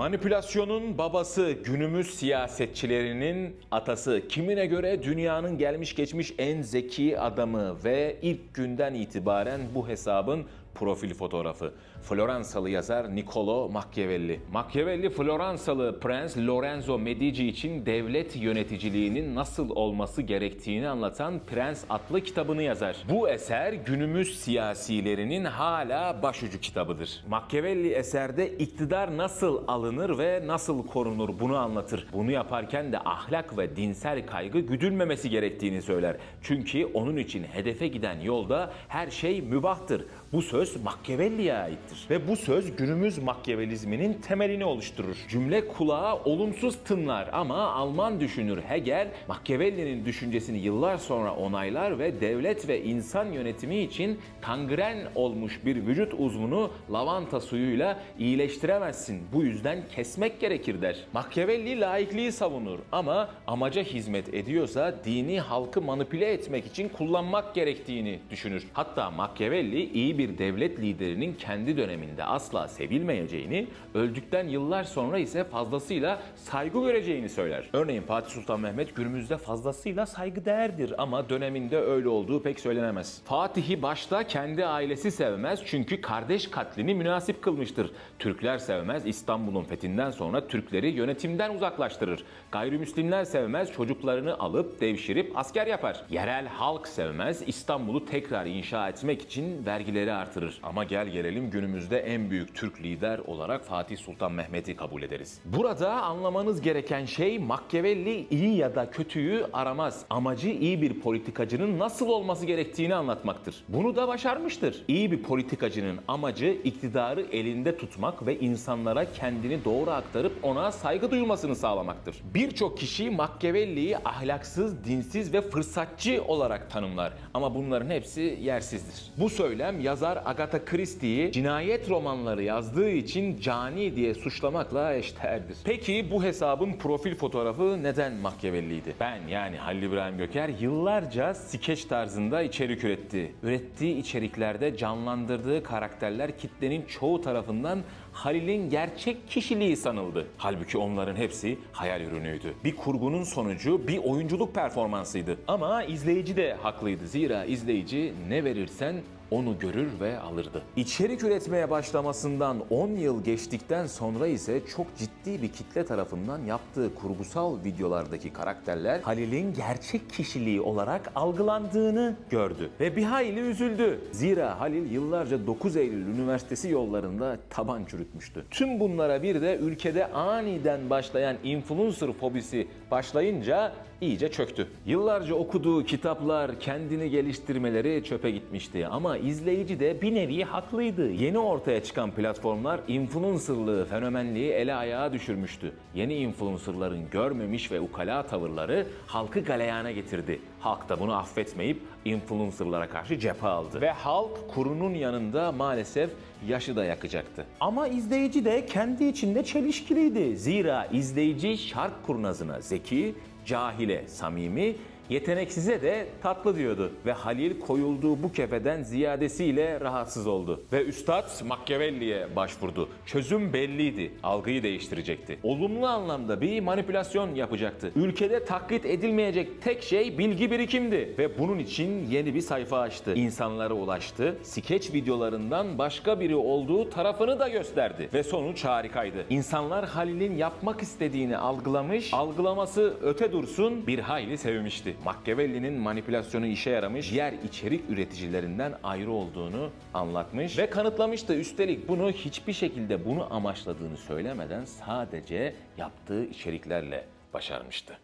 Manipülasyonun babası günümüz siyasetçilerinin atası. Kimine göre dünyanın gelmiş geçmiş en zeki adamı ve ilk günden itibaren bu hesabın profil fotoğrafı. Floransalı yazar Niccolo Machiavelli. Machiavelli Floransalı Prens Lorenzo Medici için devlet yöneticiliğinin nasıl olması gerektiğini anlatan Prens adlı kitabını yazar. Bu eser günümüz siyasilerinin hala başucu kitabıdır. Machiavelli eserde iktidar nasıl alınır ve nasıl korunur bunu anlatır. Bunu yaparken de ahlak ve dinsel kaygı güdülmemesi gerektiğini söyler. Çünkü onun için hedefe giden yolda her şey mübahtır. Bu söz Machiavelli'ye aittir. Ve bu söz günümüz Machiavellizminin temelini oluşturur. Cümle kulağa olumsuz tınlar ama Alman düşünür Hegel, Machiavelli'nin düşüncesini yıllar sonra onaylar ve devlet ve insan yönetimi için kangren olmuş bir vücut uzvunu lavanta suyuyla iyileştiremezsin. Bu yüzden kesmek gerekir der. Machiavelli laikliği savunur ama amaca hizmet ediyorsa dini halkı manipüle etmek için kullanmak gerektiğini düşünür. Hatta Machiavelli iyi bir devlet liderinin kendi döneminde asla sevilmeyeceğini, öldükten yıllar sonra ise fazlasıyla saygı göreceğini söyler. Örneğin Fatih Sultan Mehmet günümüzde fazlasıyla saygıdeğerdir ama döneminde öyle olduğu pek söylenemez. Fatih'i başta kendi ailesi sevmez çünkü kardeş katlini münasip kılmıştır. Türkler sevmez İstanbul'un fethinden sonra Türkleri yönetimden uzaklaştırır. Gayrimüslimler sevmez çocuklarını alıp devşirip asker yapar. Yerel halk sevmez İstanbul'u tekrar inşa etmek için vergileri artırır. Ama gel gelelim günümüzde en büyük Türk lider olarak Fatih Sultan Mehmet'i kabul ederiz. Burada anlamanız gereken şey Machiavelli iyi ya da kötüyü aramaz. Amacı iyi bir politikacının nasıl olması gerektiğini anlatmaktır. Bunu da başarmıştır. İyi bir politikacının amacı iktidarı elinde tutmak ve insanlara kendini doğru aktarıp ona saygı duyulmasını sağlamaktır. Birçok kişi Machiavelli'yi ahlaksız, dinsiz ve fırsatçı olarak tanımlar. Ama bunların hepsi yersizdir. Bu söylem yazar Agatha Christie'yi cinayet romanları yazdığı için cani diye suçlamakla eşdeğerdir. Peki bu hesabın profil fotoğrafı neden Machiavelli'ydi? Ben yani Halil İbrahim Göker yıllarca skeç tarzında içerik üretti. Ürettiği içeriklerde canlandırdığı karakterler kitlenin çoğu tarafından Halil'in gerçek kişiliği sanıldı. Halbuki onların hepsi hayal ürünüydü. Bir kurgunun sonucu bir oyunculuk performansıydı. Ama izleyici de haklıydı. Zira izleyici ne verirsen onu görür ve alırdı. İçerik üretmeye başlamasından 10 yıl geçtikten sonra ise çok ciddi bir kitle tarafından yaptığı kurgusal videolardaki karakterler Halil'in gerçek kişiliği olarak algılandığını gördü ve bir hayli üzüldü. Zira Halil yıllarca 9 Eylül Üniversitesi yollarında taban çürütmüştü. Tüm bunlara bir de ülkede aniden başlayan influencer fobisi başlayınca iyice çöktü. Yıllarca okuduğu kitaplar, kendini geliştirmeleri çöpe gitmişti ama izleyici de bir nevi haklıydı. Yeni ortaya çıkan platformlar influencerlığı, fenomenliği ele ayağa düşürmüştü. Yeni influencerların görmemiş ve ukala tavırları halkı galeyana getirdi. Halk da bunu affetmeyip influencerlara karşı cephe aldı. Ve halk kurunun yanında maalesef yaşı da yakacaktı. Ama izleyici de kendi içinde çelişkiliydi. Zira izleyici şark kurnazına zeki, cahile samimi, yeteneksize de tatlı diyordu. Ve Halil koyulduğu bu kefeden ziyadesiyle rahatsız oldu. Ve Üstad Machiavelli'ye başvurdu. Çözüm belliydi. Algıyı değiştirecekti. Olumlu anlamda bir manipülasyon yapacaktı. Ülkede taklit edilmeyecek tek şey bilgi birikimdi. Ve bunun için yeni bir sayfa açtı. İnsanlara ulaştı. Skeç videolarından başka biri olduğu tarafını da gösterdi. Ve sonuç harikaydı. İnsanlar Halil'in yapmak istediğini algılamış, algılaması öte dursun bir hayli sevmişti. Machiavelli'nin manipülasyonu işe yaramış, diğer içerik üreticilerinden ayrı olduğunu anlatmış ve kanıtlamıştı. Üstelik bunu hiçbir şekilde bunu amaçladığını söylemeden sadece yaptığı içeriklerle başarmıştı.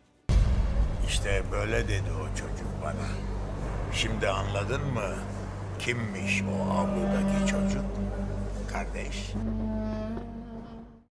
İşte böyle dedi o çocuk bana. Şimdi anladın mı? Kimmiş o avludaki çocuk? Kardeş,